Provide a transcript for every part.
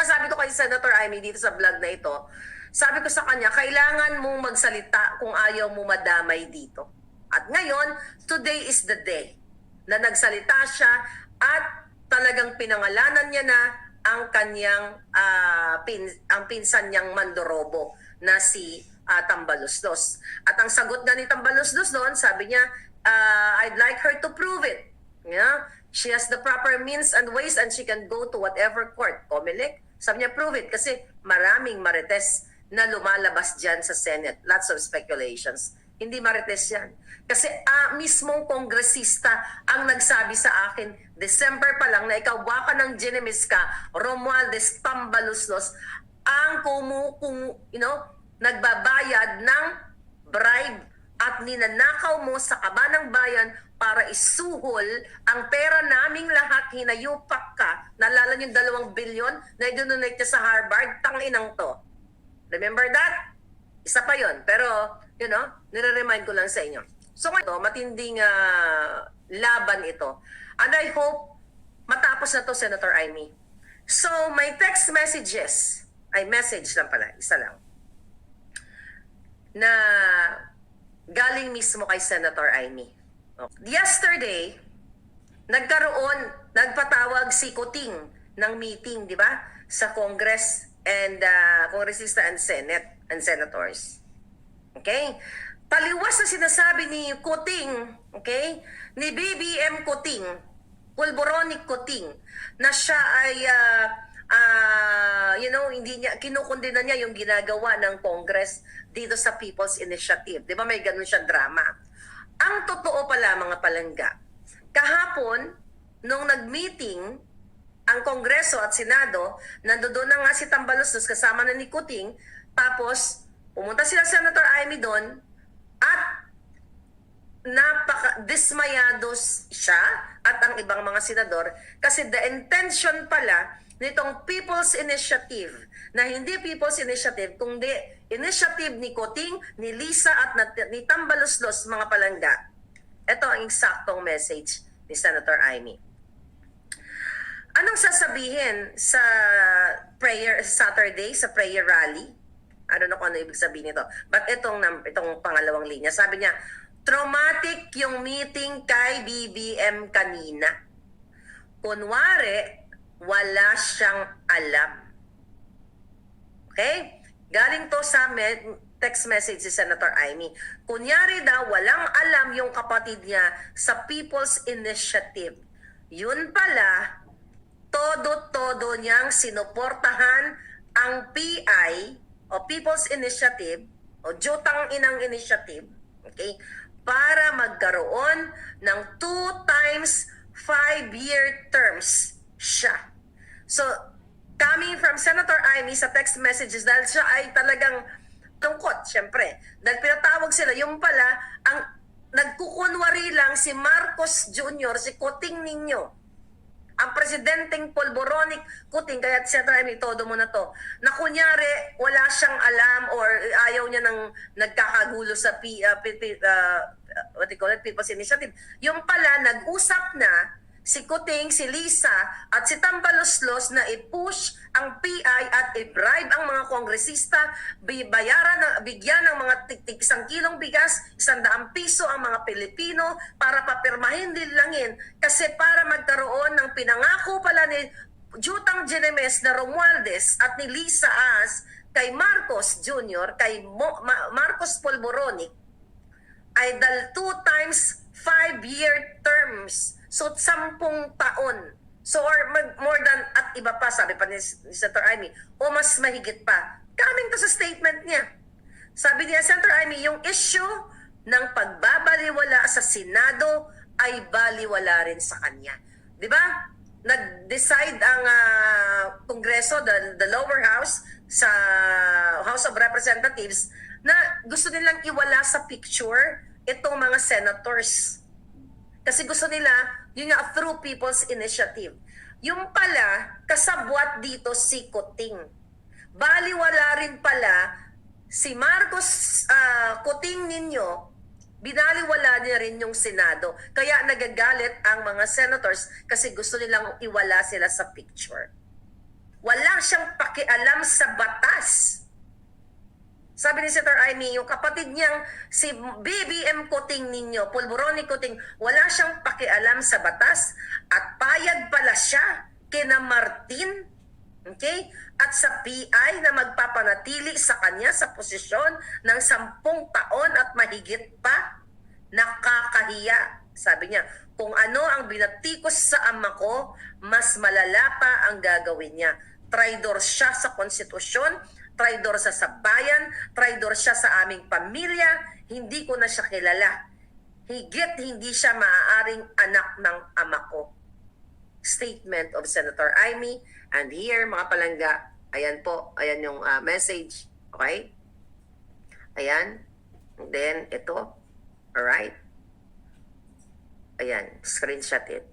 nga sabi ko kay Senator Amy dito sa vlog na ito, sabi ko sa kanya, kailangan mong magsalita kung ayaw mo madamay dito. At ngayon, today is the day na nagsalita siya at talagang pinangalanan niya na ang kanyang ah, pin, ang pinsan niyang Mandorobo na si ah, Tambaluslos. At ang sagot nga ni Tambaluslos doon, sabi niya, ah, I'd like her to prove it. Yeah? She has the proper means and ways and she can go to whatever court. Comelec, sabi niya, prove it. Kasi maraming marites na lumalabas dyan sa Senate. Lots of speculations. Hindi marites yan. Kasi ah, mismong kongresista ang nagsabi sa akin, December pa lang na ikaw baka ng Genemis ka, Romualdez Tambaluslos, ang kumu, kumu, you know, nagbabayad ng bribe at ninanakaw mo sa kaba ng bayan para isuhol ang pera naming lahat, hinayupak ka. Nalala yung dalawang bilyon na idononate niya sa Harvard? Tanginang to. Remember that? Isa pa yon Pero, you know, nire-remind ko lang sa inyo. So ngayon, matinding ah, laban ito. And I hope matapos na to, Senator Amy. So, my text messages, ay message lang pala, isa lang, na galing mismo kay Senator Amy. Yesterday, nagkaroon, nagpatawag si Kuting ng meeting, di ba? Sa Congress and uh, Congressista and Senate and Senators. Okay? Taliwas na sinasabi ni Kuting, okay? Ni BBM Kuting, Pulboronic Kuting, na siya ay ah, ah, you know, hindi niya kinukundina niya yung ginagawa ng Congress dito sa People's Initiative. 'Di ba may ganun siya drama? Ang totoo pala mga palangga, kahapon nung nag-meeting ang Kongreso at Senado, nandoon na nga si Tambaluslos kasama na ni Kuting, tapos pumunta sila Senator Amy doon at napaka-dismayados siya at ang ibang mga senador kasi the intention pala nitong People's Initiative na hindi People's Initiative kundi initiative ni Koting, ni Lisa at ni Tambaluslos mga palangga. Ito ang eksaktong message ni Senator Amy. Anong sasabihin sa prayer Saturday, sa prayer rally? I don't know kung ano ibig sabihin nito. But itong, itong pangalawang linya, sabi niya, traumatic yung meeting kay BBM kanina. Kunwari, wala siyang alam. Okay? Galing to sa me- text message si Senator Amy. Kunyari daw, walang alam yung kapatid niya sa People's Initiative. Yun pala, todo-todo niyang sinuportahan ang PI o People's Initiative o Jutang Inang Initiative, okay, para magkaroon ng two times five-year terms siya. So, coming from Senator Amy sa text messages dahil siya ay talagang tungkot, syempre. Dahil pinatawag sila, yung pala, ang nagkukunwari lang si Marcos Jr., si Kuting Ninyo, ang presidenteng polboronic kuting kaya Senator Amy, todo mo na to na kunyari wala siyang alam or ayaw niya ng nagkakagulo sa P, uh, P- uh, what you call it, People's Initiative yung pala nag-usap na si Kuting, si Lisa at si Tambaluslos na i-push ang PI at i-bribe ang mga kongresista, bi- bayaran, ng, bigyan ng mga tik-tik isang kilong bigas, isang daang piso ang mga Pilipino para papirmahin din langin kasi para magkaroon ng pinangako pala ni Jutang Genemes na Romualdez at ni Lisa As kay Marcos Jr., kay Mo- Ma- Marcos Polboronic, ay dal two times five-year terms. So, sampung taon. So, or more than, at iba pa, sabi pa ni, ni Senator Amy, o mas mahigit pa. Coming to sa statement niya. Sabi niya, Senator Amy, yung issue ng pagbabaliwala sa Senado ay baliwala rin sa kanya. Di ba? Nag-decide ang ah, Kongreso, the, the lower house, sa House of Representatives, na gusto nilang iwala sa picture itong mga senators. Kasi gusto nila, yun nga, through People's Initiative. Yung pala, kasabwat dito si Kuting. Baliwala rin pala si Marcos ah, Kuting ninyo, binaliwala niya rin yung Senado. Kaya nagagalit ang mga senators kasi gusto nilang iwala sila sa picture. wala siyang pakialam sa batas. Sabi ni Senator Amy, yung kapatid niyang si BBM Kuting ninyo, Pulboroni Kuting, wala siyang pakialam sa batas at payag pala siya kina Martin, okay? At sa PI na magpapanatili sa kanya sa posisyon ng sampung taon at mahigit pa, nakakahiya. Sabi niya, kung ano ang binatikos sa ama ko, mas malala pa ang gagawin niya. Traidor siya sa konstitusyon, traidor sa sabayan, traidor siya sa aming pamilya, hindi ko na siya kilala. Higit hindi siya maaaring anak ng ama ko. Statement of Senator Amy. And here, mga palangga, ayan po, ayan yung ah, message. Okay? Ayan. And then, ito. Alright. Ayan, screenshot it.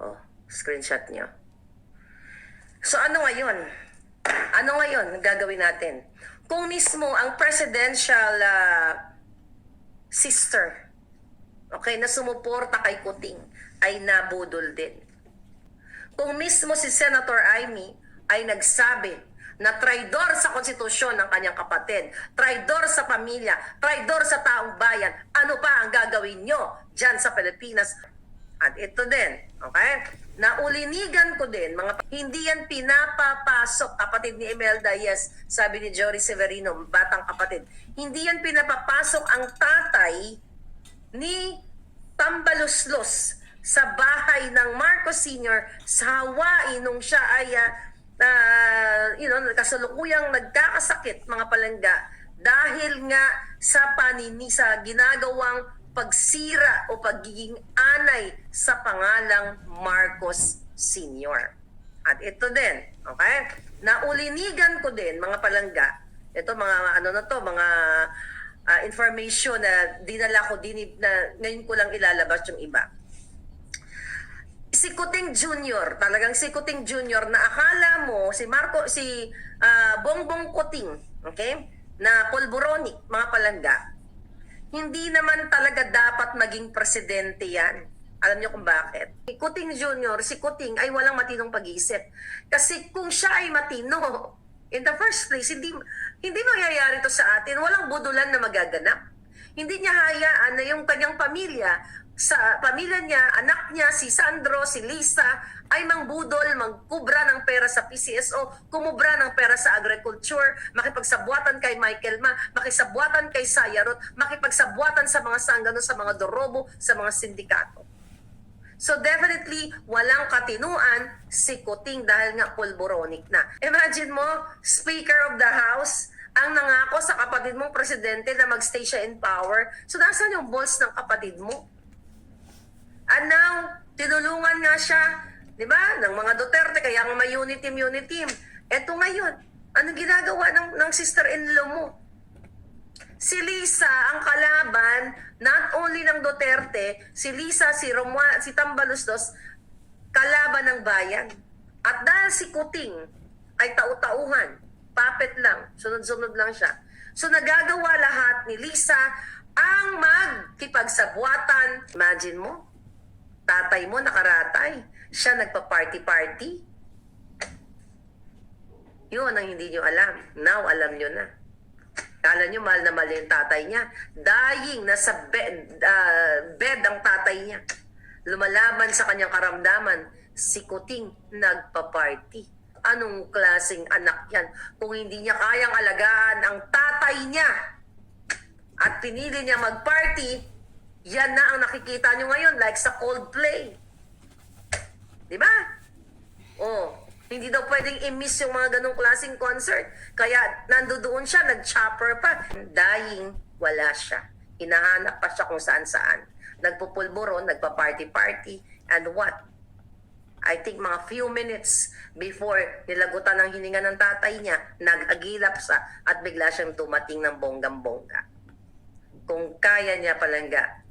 Oh, screenshot nyo. So ano ngayon? Ano ngayon gagawin natin? Kung mismo ang presidential ah, sister, okay, na sumuporta kay Kuting, ay nabudol din. Kung mismo si Senator Amy ay nagsabi na traidor sa konstitusyon ng kanyang kapatid, traidor sa pamilya, traidor sa taong bayan, ano pa ang gagawin nyo dyan sa Pilipinas? At ito din, okay? Naulinigan ko din, mga hindi yan pinapapasok, kapatid ni Imelda, yes, sabi ni Jory Severino, batang kapatid, hindi yan pinapapasok ang tatay ni Tambaluslos sa bahay ng Marcos Sr. sa Hawaii nung siya ay ah, ah, you know, kasalukuyang nagkakasakit mga palangga dahil nga sa panini sa ginagawang pagsira o pagiging anay sa pangalang Marcos Sr. At ito din, okay? Naulinigan ko din mga palangga. Ito mga ano na to, mga ah, information na dinala ko din na ngayon ko lang ilalabas yung iba. Si Kuting Junior, talagang si Kuting Junior na akala mo si Marco si ah, Bongbong Kuting, okay? Na Polboroni, mga palangga. Hindi naman talaga dapat maging presidente 'yan. Alam niyo kung bakit? Si Kuting Junior, si Kuting ay walang matinong pag-iisip. Kasi kung siya ay matino, in the first place, hindi hindi mangyayari to sa atin. Walang budulan na magaganap. Hindi niya hayaan na yung kanyang pamilya, sa pamilya niya, anak niya, si Sandro, si Lisa, ay mangbudol, magkubra ng pera sa PCSO, kumubra ng pera sa agriculture, makipagsabuatan kay Michael Ma, makisabwatan kay Sayarot, makipagsabuatan sa mga sanggano, sa mga dorobo, sa mga sindikato. So definitely, walang katinuan si Kuting dahil nga pulboronic na. Imagine mo, Speaker of the House, ang nangako sa kapatid mong presidente na magstay siya in power. So nasaan yung balls ng kapatid mo? And tinulungan nga siya, di ba, ng mga Duterte, kaya nga may unity team, team. Eto ngayon, ano ginagawa ng, ng sister-in-law mo? Si Lisa ang kalaban not only ng Duterte, si Lisa, si Romua, si Tambalustos, kalaban ng bayan. At dahil si Kuting ay tau-tauhan, puppet lang, sunod-sunod lang siya. So nagagawa lahat ni Lisa ang magkipagsabuatan. Imagine mo, tatay mo nakaratay, siya nagpa-party-party. Yun ang hindi nyo alam. Now, alam nyo na. Kala nyo mahal na mahal yung tatay niya. Dying, nasa bed, ah, bed ang tatay niya. Lumalaban sa kanyang karamdaman. Si Kuting nagpa-party. Anong klaseng anak yan? Kung hindi niya kayang alagaan ang tatay niya at pinili niya mag-party, yan na ang nakikita nyo ngayon like sa Coldplay. Di ba? Oh, hindi daw pwedeng i-miss yung mga ganong klaseng concert. Kaya nandoon siya, nag-chopper pa. Dying, wala siya. Hinahanap pa siya kung saan-saan. Nagpupulburo, nagpa-party-party, and what? I think mga few minutes before nilagutan ng hininga ng tatay niya, nag-agilap sa at bigla siyang tumating ng bonggang-bongga. Kung kaya niya palangga,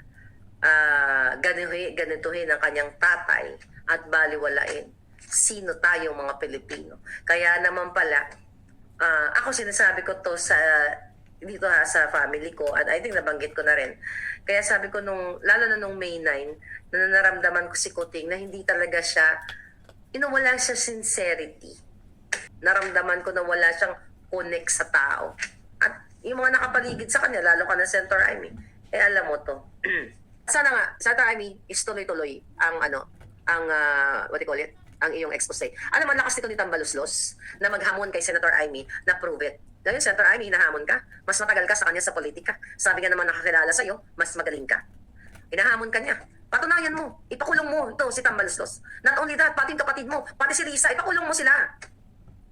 ah ganituhin, ganituhin ang kanyang tatay at baliwalain. Sino tayo mga Pilipino? Kaya naman pala, ah, ako sinasabi ko to sa dito ha, sa family ko at I think nabanggit ko na rin. Kaya sabi ko nung, lalo na nung May 9, na naramdaman ko si Kuting na hindi talaga siya you know, wala siya sincerity. Naramdaman ko na wala siyang connect sa tao. At yung mga nakapaligid sa kanya, lalo ka na Senator Amy, eh alam mo to. Sana nga, Senator Amy, is tuloy-tuloy ang ano, ang, ah, what do you call it, ang iyong expose. Alam mo, ang lakas nito ni Tambaluslos na maghamon kay Senator Amy na prove it. Dahil Senator Amy, hinahamon ka. Mas matagal ka sa kanya sa politika. Sabi ka naman nakakilala sa'yo, mas magaling ka. Hinahamon ka niya. Patunayan mo. Ipakulong mo ito si Tambaluslos. Not only that, pati yung kapatid mo, pati si Lisa, ipakulong mo sila.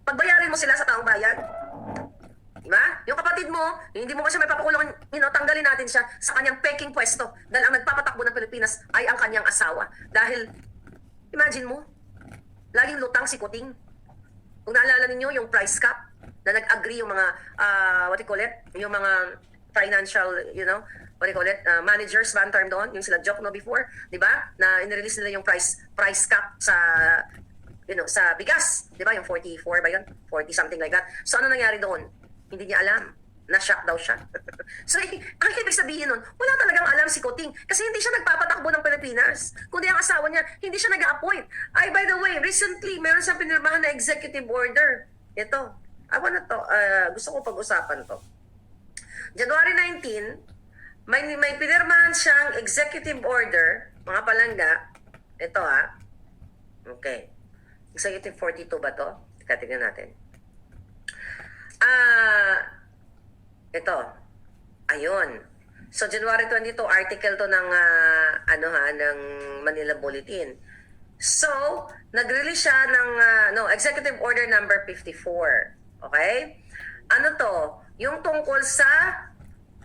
Pagbayarin mo sila sa taong bayan. Diba? Yung kapatid mo, hindi mo pa siya may papakulong, you know, tanggalin natin siya sa kanyang peking pwesto dahil ang nagpapatakbo ng Pilipinas ay ang kanyang asawa. Dahil, imagine mo, laging lutang si Kuting. Kung naalala ninyo yung price cap na nag-agree yung mga, ah, what do you call it, yung mga financial, you know, what do you call it, ah, managers, one term doon, yung sila joke no before, di ba? Na inirelease nila yung price price cap sa you know, sa bigas, di ba? Yung 44 ba yun? 40 something like that. So ano nangyari doon? Hindi niya alam. Na-shock daw siya. so, eh, ang ibig sabihin nun, wala talagang alam si Kuting. Kasi hindi siya nagpapatakbo ng Pilipinas. Kundi ang asawa niya, hindi siya nag-appoint. Ay, by the way, recently, meron siyang pinirmahan na executive order. Ito. I wanna to, uh, gusto ko pag-usapan to. January 19, may, may pinirmahan siyang executive order, mga palangga. Ito ha. Okay. Executive 42 ba to? Teka, tingnan natin. Ah, ito. Ayun. So January 22 article to ng ah, ano ha ng Manila Bulletin. So, nag-release siya ng ah, no, Executive Order number 54. Okay? Ano to? Yung tungkol sa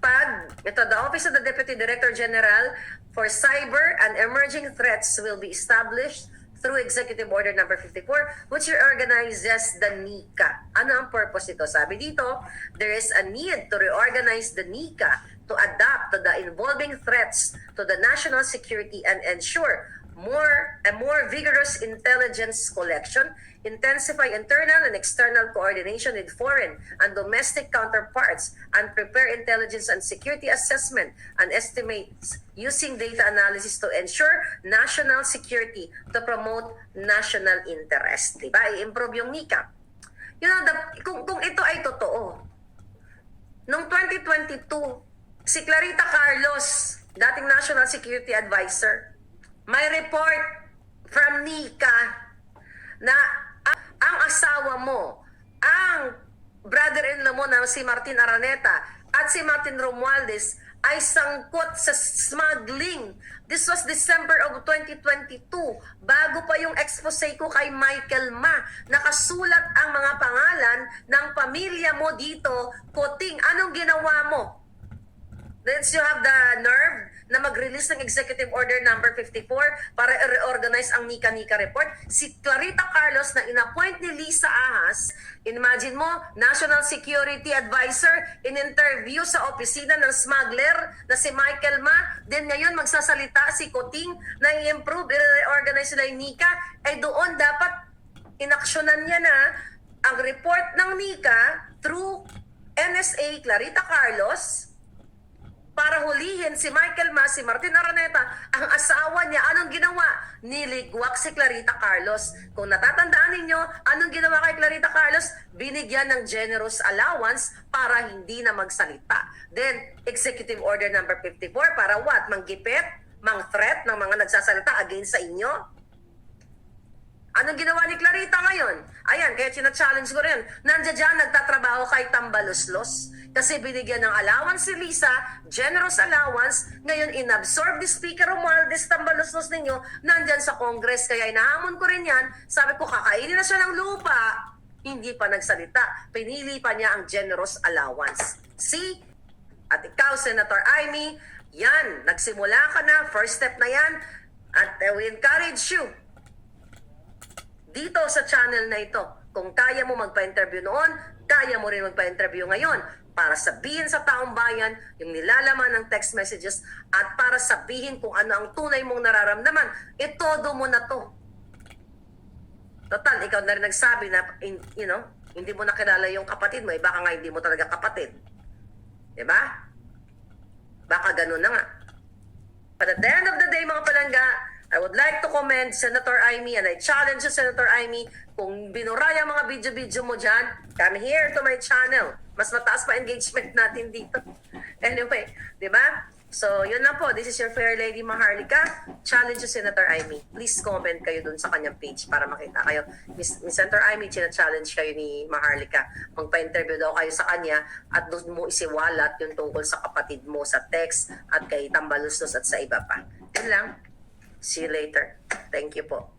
pag ito the Office of the Deputy Director General for Cyber and Emerging Threats will be established through Executive Order number 54 which reorganizes the NICA. Ano ang purpose nito? Sabi dito, there is a need to reorganize the NICA to adapt to the evolving threats to the national security and ensure more a more vigorous intelligence collection, intensify internal and external coordination with foreign and domestic counterparts, and prepare intelligence and security assessment and estimates using data analysis to ensure national security to promote national interest. Diba? I-improve yung NICA. You know, the, kung, kung ito ay totoo, noong 2022, si Clarita Carlos, dating National Security Advisor, may report from NICA na ang asawa mo, ang brother-in-law mo na si Martin Araneta at si Martin Romualdez ay sangkot sa smuggling. This was December of 2022. Bago pa yung expose ko kay Michael Ma. Nakasulat ang mga pangalan ng pamilya mo dito. Koting, anong ginawa mo? Then you have the nerve na mag-release ng Executive Order number 54 para i-reorganize ang Nika-Nika report. Si Clarita Carlos na inappoint ni Lisa Ahas, imagine mo, National Security Advisor, in-interview sa opisina ng smuggler na si Michael Ma, then ngayon magsasalita si Koting na i-improve, i-reorganize nila yung Nika, ay doon dapat inaksyonan niya na ang report ng Nika through NSA Clarita Carlos, para hulihin si Michael Mas, si Martin Araneta, ang asawa niya. Anong ginawa? Niligwak si Clarita Carlos. Kung natatandaan ninyo, anong ginawa kay Clarita Carlos? Binigyan ng generous allowance para hindi na magsalita. Then, Executive Order number 54 para what? Manggipit? Mang threat ng mga nagsasalita against sa inyo? Anong ginawa ni Clarita ngayon? Ayan, kaya challenge ko rin. Nandiyan dyan, nagtatrabaho kay Tambaloslos. Kasi binigyan ng allowance si Lisa, generous allowance. Ngayon, inabsorb ni Speaker Romualdez Tambaloslos ninyo, nandyan sa Congress. Kaya inahamon ko rin yan. Sabi ko, kakainin na siya ng lupa. Hindi pa nagsalita. Pinili pa niya ang generous allowance. See? At ikaw, Senator Amy, yan, nagsimula ka na, first step na yan. At we encourage you dito sa channel na ito. Kung kaya mo magpa-interview noon, kaya mo rin magpa-interview ngayon para sabihin sa taong bayan yung nilalaman ng text messages at para sabihin kung ano ang tunay mong nararamdaman. Itodo mo na to. Total, ikaw na rin nagsabi na, in- you know, hindi mo nakilala yung kapatid mo, eh baka nga hindi mo talaga kapatid. Diba? Baka ganun na nga. But at the end of the day, mga palangga, I would like to commend Senator Amy and I challenge you, Senator Amy, kung binura yung mga video-video mo dyan, come here to my channel. Mas mataas pa engagement natin dito. Anyway, di ba? So, yun lang po. This is your fair lady, Maharlika. Challenge you, Senator Amy. Please comment kayo dun sa kanyang page para makita kayo. Miss, Miss Senator Amy, challenge kayo ni Maharlika. Magpa-interview daw kayo sa kanya at doon mo isiwalat yung tungkol sa kapatid mo sa text at kay Tambalustos at sa iba pa. Yun lang. See you later. Thank you po.